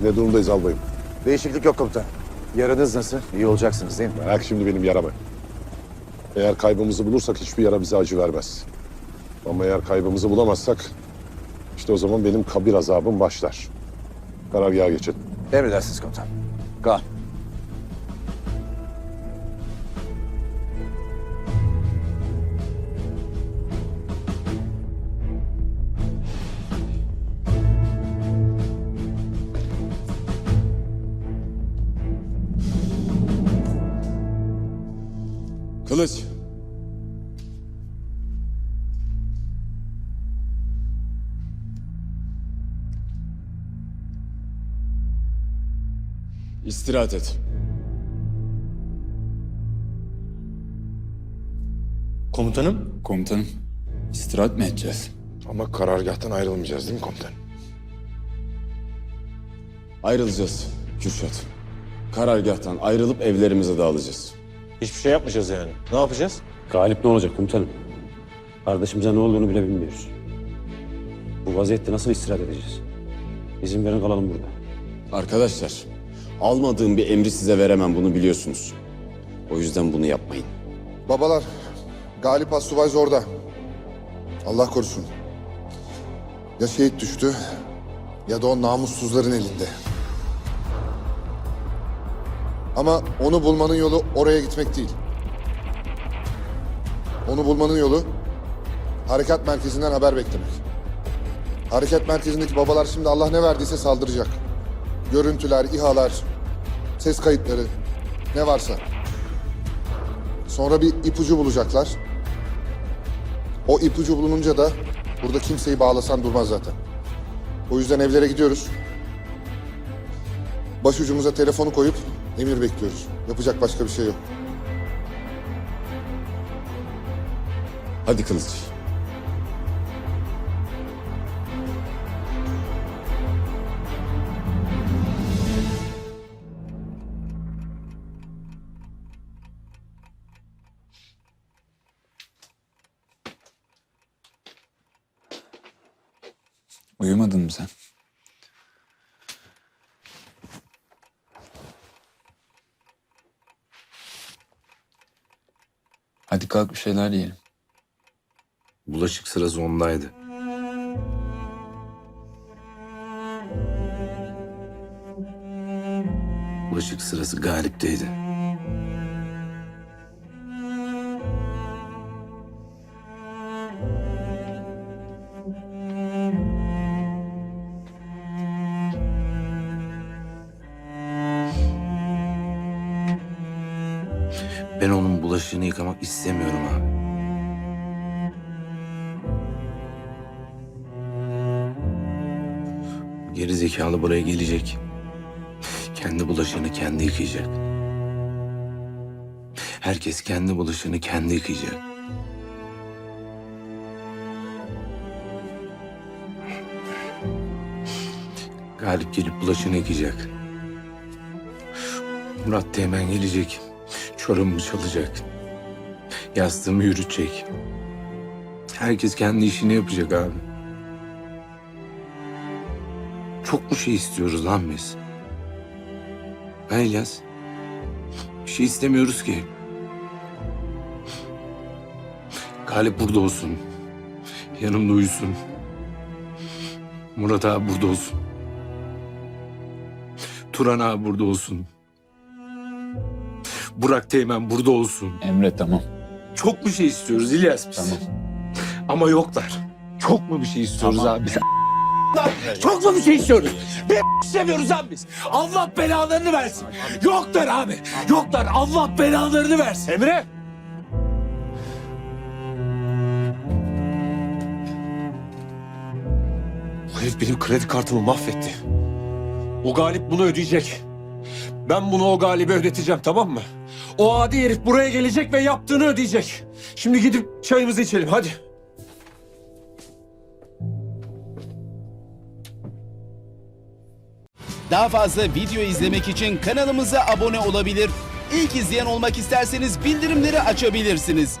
Ne durumdayız albayım? Değişiklik yok komutan. Yaranız nasıl? İyi olacaksınız değil mi? Bırak şimdi benim yaramı. Eğer kaybımızı bulursak hiçbir yara bize acı vermez. Ama eğer kaybımızı bulamazsak işte o zaman benim kabir azabım başlar. Karargaha geçin. Emredersiniz komutan. Kaan. Kılıç. İstirahat et. Komutanım. Komutanım, istirahat mi edeceğiz? Ama karargahtan ayrılmayacağız değil mi komutan? Ayrılacağız Kürşat. Karargahtan ayrılıp evlerimize dağılacağız. Hiçbir şey yapmayacağız yani. Ne yapacağız? Galip ne olacak komutanım? Kardeşimize ne olduğunu bile bilmiyoruz. Bu vaziyette nasıl istirahat edeceğiz? İzin verin kalalım burada. Arkadaşlar, almadığım bir emri size veremem bunu biliyorsunuz. O yüzden bunu yapmayın. Babalar, Galip Assubay zorda. Allah korusun. Ya şehit düştü ya da o namussuzların elinde. Ama onu bulmanın yolu oraya gitmek değil. Onu bulmanın yolu harekat merkezinden haber beklemek. Harekat merkezindeki babalar şimdi Allah ne verdiyse saldıracak. Görüntüler, İHA'lar, ses kayıtları ne varsa. Sonra bir ipucu bulacaklar. O ipucu bulununca da burada kimseyi bağlasan durmaz zaten. O yüzden evlere gidiyoruz. Başucumuza telefonu koyup emir bekliyoruz. Yapacak başka bir şey yok. Hadi Kılıç. Uyumadın mı sen? Hadi kalk bir şeyler yiyelim. Bulaşık sırası ondaydı. Bulaşık sırası Galip'teydi. Ben onun bulaşığını yıkamak istemiyorum abi. Geri zekalı buraya gelecek. Kendi bulaşığını kendi yıkayacak. Herkes kendi bulaşığını kendi yıkayacak. Galip gelip bulaşığını yıkayacak. Murat Teğmen gelecek. Çorum'u çalacak. Yastığımı yürütecek. Herkes kendi işini yapacak abi. Çok mu şey istiyoruz lan biz? Ha İlyas? Bir şey istemiyoruz ki. Galip burada olsun. Yanımda uyusun. Murat abi burada olsun. Turan abi burada olsun. Burak Teğmen burada olsun. Emre tamam. Çok mu şey istiyoruz İlyas biz? Tamam. Ama yoklar. Çok mu bir şey istiyoruz abi biz? Çok mu bir şey istiyoruz? Bir istemiyoruz abi biz. Allah belalarını versin. Yoklar abi. Yoklar. Allah belalarını versin. Emre! O herif benim kredi kartımı mahvetti. O galip bunu ödeyecek. Ben bunu o galibe ödeteceğim tamam mı? O adi herif buraya gelecek ve yaptığını ödeyecek. Şimdi gidip çayımızı içelim hadi. Daha fazla video izlemek için kanalımıza abone olabilir. İlk izleyen olmak isterseniz bildirimleri açabilirsiniz.